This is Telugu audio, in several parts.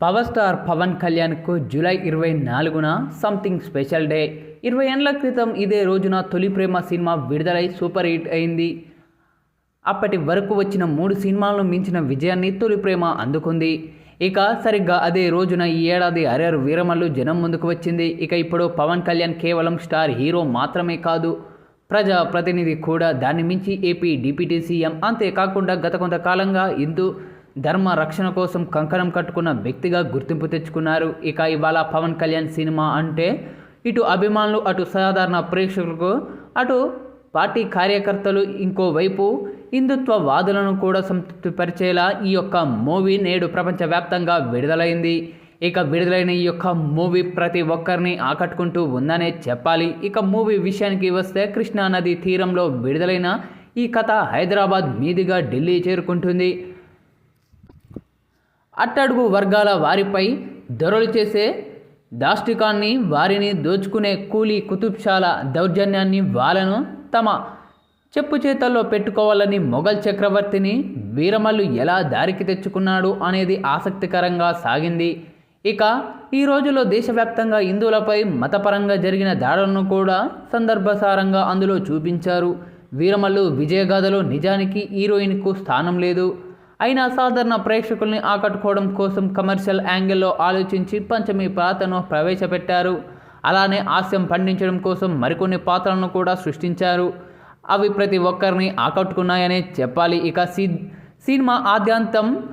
పవర్ స్టార్ పవన్ కళ్యాణ్కు జూలై ఇరవై నాలుగున సంథింగ్ స్పెషల్ డే. ఇరవై ఏళ్ళ క్రితం ఇదే రోజున తొలి ప్రేమ సినిమా విడుదలై సూపర్ హిట్ అయింది. అప్పటి వరకు వచ్చిన మూడు సినిమాలను మించిన విజయాన్ని తొలి ప్రేమ అందుకుంది. ఇక సరిగ్గా అదే రోజున ఈ ఏడాది అరేరు వీరమల్లు జనం ముందుకు వచ్చింది. ఇక ఇప్పుడు పవన్ కళ్యాణ్ కేవలం స్టార్ హీరో మాత్రమే కాదు ప్రజా ప్రతినిధి కూడా దాన్ని మించి ఏపీ డిప్యూటీ సీఎం అంతేకాకుండా గత కొంతకాలంగా హిందూ ధర్మ రక్షణ కోసం కంకణం కట్టుకున్న వ్యక్తిగా గుర్తింపు తెచ్చుకున్నారు. ఇక ఇవాళ పవన్ కళ్యాణ్ సినిమా అంటే ఇటు అభిమానులు అటు సాధారణ ప్రేక్షకులకు అటు పార్టీ కార్యకర్తలు ఇంకోవైపు హిందుత్వ వాదులను కూడా సంతృప్తిపరిచేలా ఈ యొక్క మూవీ నేడు ప్రపంచవ్యాప్తంగా విడుదలైంది. ఇక విడుదలైన ఈ యొక్క మూవీ ప్రతి ఒక్కరిని ఆకట్టుకుంటూ ఉందనే చెప్పాలి. ఇక మూవీ విషయానికి వస్తే కృష్ణా నది తీరంలో విడుదలైన ఈ కథ హైదరాబాద్ మీదుగా ఢిల్లీ చేరుకుంటుంది. అట్టడుగు వర్గాల వారిపై దొరలు చేసే దాష్టికాన్ని వారిని దోచుకునే కూలీ కుతుబ్షాల దౌర్జన్యాన్ని వాళ్ళను తమ చెప్పు చేతల్లో పెట్టుకోవాలని మొఘల్ చక్రవర్తిని వీరమల్లు ఎలా దారికి తెచ్చుకున్నాడు అనేది ఆసక్తికరంగా సాగింది. ఇక ఈ రోజుల్లో దేశవ్యాప్తంగా హిందువులపై మతపరంగా జరిగిన దాడులను కూడా సందర్భసారంగా అందులో చూపించారు. వీరమల్లు విజయగాథలో నిజానికి హీరోయిన్కు స్థానం లేదు. అయినా సాధారణ ప్రేక్షకుల్ని ఆకట్టుకోవడం కోసం కమర్షియల్ యాంగిల్లో ఆలోచించి పంచమి పాత్రను ప్రవేశపెట్టారు. అలానే హాస్యం పండించడం కోసం మరికొన్ని పాత్రలను కూడా సృష్టించారు. అవి ప్రతి ఒక్కరిని ఆకట్టుకున్నాయనే చెప్పాలి. ఇక సి సినిమా ఆద్యాంతం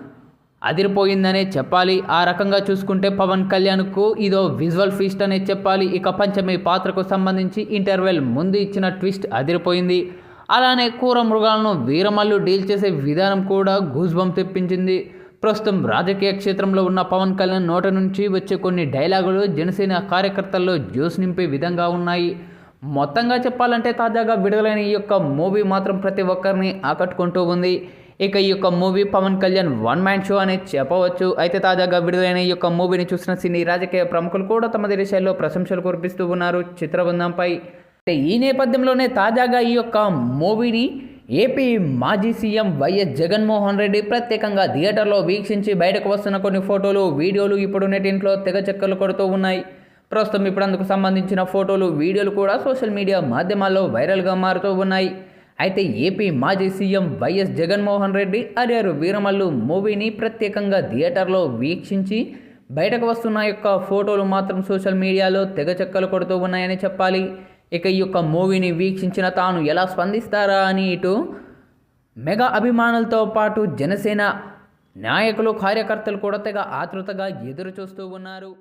అదిరిపోయిందనే చెప్పాలి. ఆ రకంగా చూసుకుంటే పవన్ కళ్యాణ్కు ఇదో విజువల్ ఫీస్ట్ అనే చెప్పాలి. ఇక పంచమి పాత్రకు సంబంధించి ఇంటర్వెల్ ముందు ఇచ్చిన ట్విస్ట్ అదిరిపోయింది. అలానే కూర మృగాలను వీరమల్లు డీల్ చేసే విధానం కూడా గూజ్బం తెప్పించింది. ప్రస్తుతం రాజకీయ క్షేత్రంలో ఉన్న పవన్ కళ్యాణ్ నోట నుంచి వచ్చే కొన్ని డైలాగులు జనసేన కార్యకర్తల్లో జ్యూస్ నింపే విధంగా ఉన్నాయి. మొత్తంగా చెప్పాలంటే తాజాగా విడుదలైన ఈ యొక్క మూవీ మాత్రం ప్రతి ఒక్కరిని ఆకట్టుకుంటూ ఉంది. ఇక ఈ యొక్క movie Pawan Kalyan one man show అని చెప్పవచ్చు. అయితే తాజాగా విడుదలైన ఈ యొక్క మూవీని చూసిన సినీ రాజకీయ ప్రముఖులు కూడా తమ దేశాల్లో ప్రశంసలు కురిపిస్తూ ఉన్నారు. చిత్రబృందంపై ఈ నేపథ్యంలోనే తాజాగా ఈ యొక్క మూవీని ఏపీ మాజీ సీఎం వైఎస్ జగన్మోహన్ రెడ్డి ప్రత్యేకంగా థియేటర్లో వీక్షించి బయటకు వస్తున్న కొన్ని ఫోటోలు వీడియోలు ఇప్పుడు నెటింట్లో తెగ చెక్కలు కొడుతూ ఉన్నాయి. ప్రస్తుతం ఇప్పుడు అందుకు సంబంధించిన ఫోటోలు వీడియోలు కూడా సోషల్ మీడియా మాధ్యమాల్లో వైరల్గా మారుతూ ఉన్నాయి. అయితే ఏపీ మాజీ సీఎం వైఎస్ జగన్మోహన్ రెడ్డి అరియరు వీరమల్లు మూవీని ప్రత్యేకంగా థియేటర్లో వీక్షించి బయటకు వస్తున్న యొక్క ఫోటోలు మాత్రం సోషల్ మీడియాలో తెగ చెక్కలు కొడుతూ ఉన్నాయని చెప్పాలి. ఇక ఈ యొక్క మూవీని వీక్షించిన తాను ఎలా స్పందిస్తారా అని ఇటు మెగా అభిమానులతో పాటు జనసేన నాయకులు కార్యకర్తలు కూడా తెగ ఆతృతగా ఎదురు చూస్తూ ఉన్నారు.